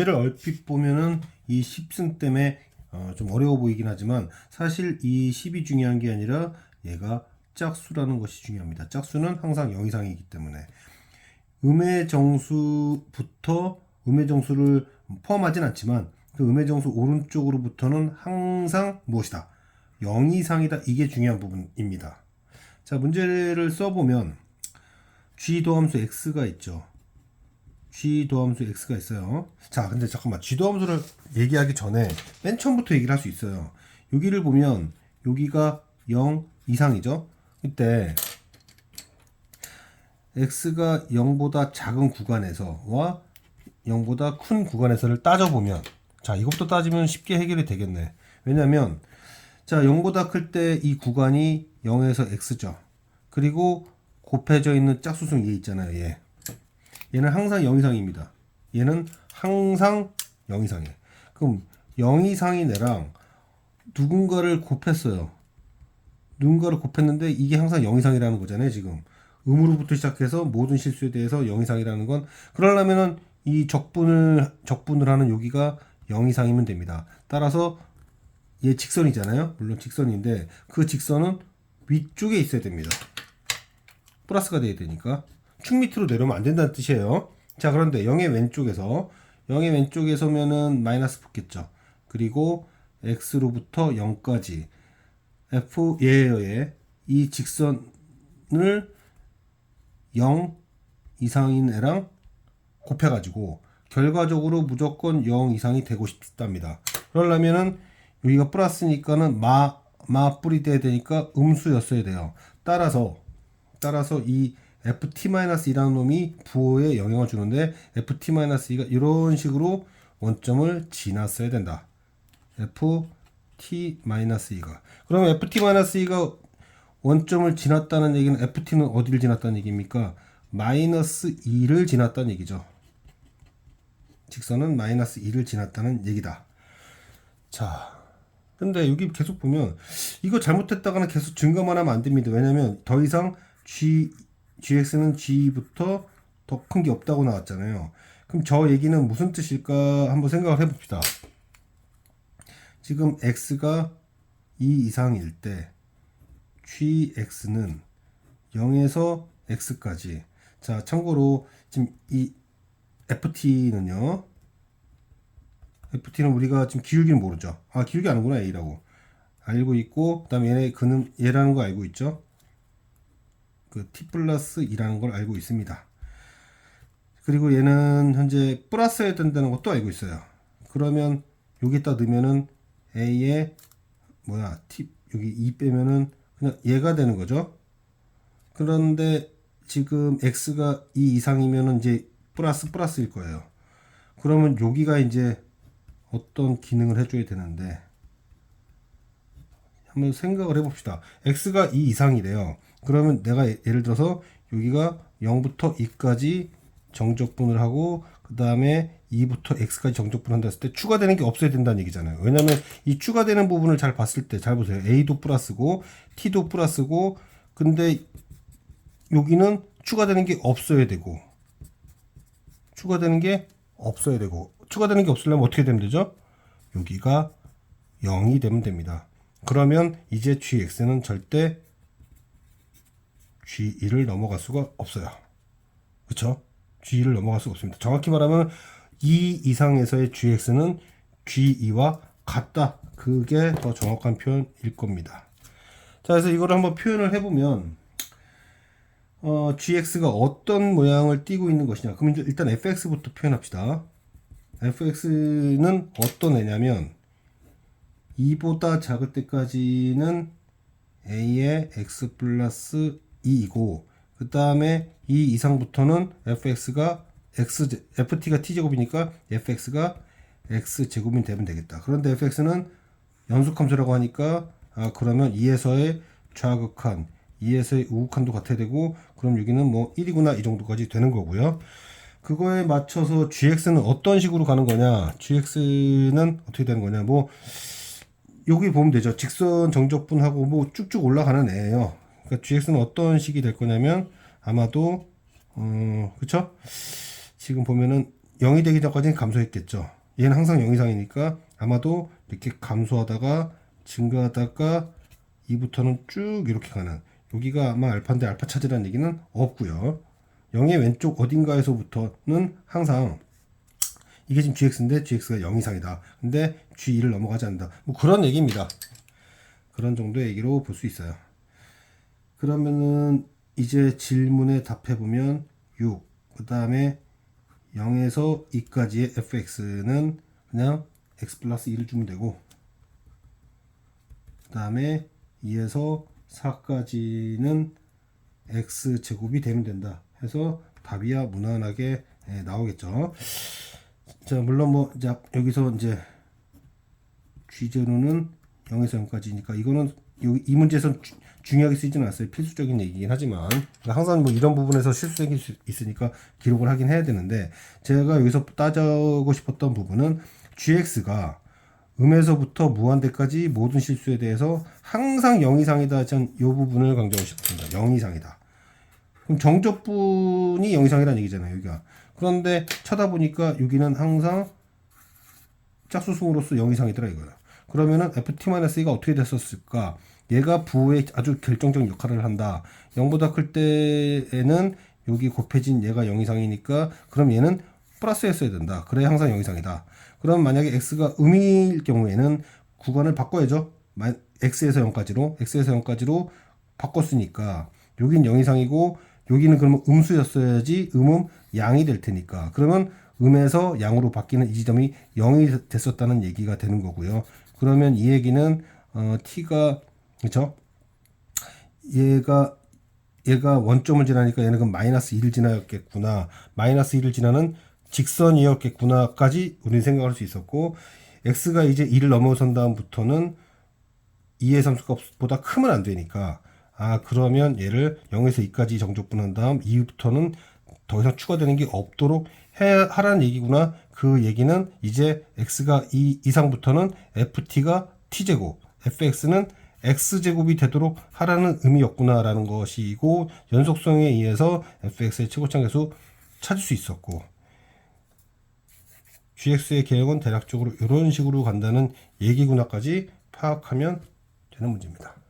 얘를 얼핏 보면은 이 10승 때문에 어, 좀 어려워 보이긴 하지만 사실 이 10이 중요한 게 아니라 얘가 짝수라는 것이 중요합니다. 짝수는 항상 0 이상이기 때문에 음의 정수부터 음의 정수를 포함하진 않지만 그 음의 정수 오른쪽으로부터는 항상 무엇이다? 0 이상이다. 이게 중요한 부분입니다. 자, 문제를 써보면 g 도함수 x가 있죠. G 도함수 x가 있어요. 자, 근데 잠깐만. g 도함수를 얘기하기 전에 맨 처음부터 얘기를 할 수 있어요. 여기를 보면 여기가 0 이상이죠. 이때 x가 0보다 작은 구간에서와 0보다 큰 구간에서를 따져보면 자, 이것부터 따지면 쉽게 해결이 되겠네. 왜냐면 자, 0보다 클 때 이 구간이 0에서 x죠. 그리고 곱해져 있는 짝수승 얘 있잖아요, 얘. 얘는 항상 0 이상입니다. 얘는 항상 0 이상이에요. 그럼 0 이상인 애랑 누군가를 곱했어요. 누군가를 곱했는데 이게 항상 0 이상이라는 거잖아요, 지금. 음으로부터 시작해서 모든 실수에 대해서 0 이상이라는 건 그러려면은 이 적분을 적분을 하는 여기가 0 이상이면 됩니다. 따라서 얘 직선이잖아요. 물론 직선인데 그 직선은 위쪽에 있어야 됩니다. 플러스가 돼야 되니까 축 밑으로 내려오면 안 된다는 뜻이에요. 자 그런데 0의 왼쪽에서 0의 왼쪽에서면은 마이너스 붙겠죠. 그리고 x로부터 0까지 f 예의 이 직선을 0 이상인 애랑 곱해 가지고 결과적으로 무조건 0 이상이 되고 싶답니다. 그러려면은 여기가 플러스니까는 마, 마 뿌리 돼야 되니까 음수였어야 돼요. 따라서 따라서 이 ft-2라는 놈이 부호에 영향을 주는데 ft-2가 이런 식으로 원점을 지났어야 된다. ft-2가 그러면 ft-2가 원점을 지났다는 얘기는 ft는 어디를 지났다는 얘기입니까? 마이너스 2를 지났다는 얘기죠. 직선은 마이너스 2를 지났다는 얘기다. 자, 근데 여기 계속 보면 이거 잘못했다가는 계속 증거만 하면 안 됩니다. 왜냐면 더 이상 g gx는 g부터 더 큰 게 없다고 나왔잖아요. 그럼 저 얘기는 무슨 뜻일까 한번 생각을 해봅시다. 지금 x가 2 이상일 때 gx는 0에서 x까지. 자 참고로 지금 이 ft는요. Ft는 우리가 지금 기울기는 모르죠. 아 기울기 아는구나 a라고. 알고 있고 그 다음에 얘네 그는 얘라는 거 알고 있죠 그 t 플러스 2라는 걸 알고 있습니다. 그리고 얘는 현재 플러스해야 된다는 것도 알고 있어요. 그러면 여기다 넣으면은 a에 뭐야 t 여기 2 빼면은 그냥 얘가 되는 거죠. 그런데 지금 x가 2 이상이면은 이제 플러스 플러스일 거예요. 그러면 여기가 이제 어떤 기능을 해줘야 되는데 한번 생각을 해봅시다. x가 2 이상이래요. 그러면 내가 예- 예를 들어서 여기가 0부터 2까지 정적분을 하고 그 다음에 2부터 x까지 정적분을 한다 했을 때 추가되는 게 없어야 된다는 얘기잖아요. 왜냐면 이 추가되는 부분을 잘 봤을 때 잘 보세요. a도 플러스고 t도 플러스고 근데 여기는 추가되는 게 없어야 되고 추가되는 게 없어야 되고 추가되는 게 없으려면 어떻게 되면 되죠? 여기가 0이 되면 됩니다. 그러면 이제 gx는 절대 g1을 넘어갈 수가 없어요. 그쵸? g1을 넘어갈 수가 없습니다. 정확히 말하면 2 이상에서의 gx는 g2와 같다. 그게 더 정확한 표현일 겁니다. 자, 그래서 이거를 한번 표현을 해보면 어, gx가 어떤 모양을 띠고 있는 것이냐. 그럼 일단 fx부터 표현합시다. fx는 어떤 애냐면 2보다 작을 때까지는 a의 x 플러스 2이고 그 다음에 2 이상부터는 fx가 x 제- ft가 t 제곱이니까 fx가 x 제곱이 되면 되겠다. 그런데 fx는 연속함수라고 하니까 아 그러면 2에서의 좌극한 2에서의 우극한도 같아야 되고 그럼 여기는 뭐 1이구나 이 정도까지 되는 거고요. 그거에 맞춰서 gx는 어떤 식으로 가는 거냐? gx는 어떻게 되는 거냐? 뭐 여기 보면 되죠. 직선 정적분하고 뭐 쭉쭉 올라가는 애예요. 그러니까 gx는 어떤 식이 될 거냐면 아마도 어 그쵸? 지금 보면은 0이 되기 전까지는 감소했겠죠. 얘는 항상 0 이상이니까 아마도 이렇게 감소하다가 증가하다가 2부터는 쭉 이렇게 가는 여기가 아마 알파인데 알파 차지라는 얘기는 없고요. 0의 왼쪽 어딘가에서부터는 항상 이게 지금 gx인데 gx가 0 이상이다. 근데 g2를 넘어가지 않는다. 뭐 그런 얘기입니다. 그런 정도의 얘기로 볼 수 있어요. 그러면은 이제 질문에 답해 보면 6. 그 다음에 0에서 2까지의 fx는 그냥 x 플러스 2를 주면 되고 그 다음에 2에서 4까지는 x 제곱이 되면 된다. 해서 답이야 무난하게 예, 나오겠죠. 자 물론 뭐 이제 여기서 이제 G0는 0에서 0까지니까 이거는 여기 이 문제에서 주- 중요하게 쓰지는 않았어요. 필수적인 얘기긴 하지만 그러니까 항상 뭐 이런 부분에서 실수 생길 수 있으니까 기록을 하긴 해야 되는데 제가 여기서 따져고 싶었던 부분은 GX가 음에서부터 무한대까지 모든 실수에 대해서 항상 0 이상이다. 전이 부분을 강조하고 싶습니다. 0 이상이다. 그럼 정적분이 0 이상이라는 얘기잖아요. 여기가. 그런데 쳐다보니까 여기는 항상 짝수승으로서 0 이상이더라 이거야. 그러면은 ft-e가 어떻게 됐었을까? 얘가 부호에 아주 결정적 역할을 한다. 0보다 클 때에는 여기 곱해진 얘가 0 이상이니까 그럼 얘는 플러스였어야 된다. 그래야 항상 0 이상이다. 그럼 만약에 x가 음일 경우에는 구간을 바꿔야죠. 마- x에서 0까지로 x에서 0까지로 바꿨으니까 여긴 0 이상이고 여기는 그러면 음수였어야지 음음 양이 될 테니까 그러면 음에서 양으로 바뀌는 이 지점이 0이 됐었다는 얘기가 되는 거고요. 그러면 이 얘기는 어, t가 그렇죠? 얘가 얘가 원점을 지나니까 얘는 그럼 마이너스 1을 지나였겠구나. 마이너스 1을 지나는 직선이었겠구나까지 우리는 생각할 수 있었고 x가 이제 1을 넘어선 다음부터는 2의 함수값보다 크면 안 되니까 아 그러면 얘를 0에서 2까지 정적분한 다음 2부터는 더 이상 추가되는 게 없도록 해 하라는 얘기구나. 그 얘기는 이제 x가 2 이상부터는 ft가 t제곱, fx는 x제곱이 되도록 하라는 의미였구나라는 것이고 연속성에 의해서 fx의 최고차 계수 찾을 수 있었고 gx의 개혁은 대략적으로 이런 식으로 간다는 얘기구나까지 파악하면 되는 문제입니다.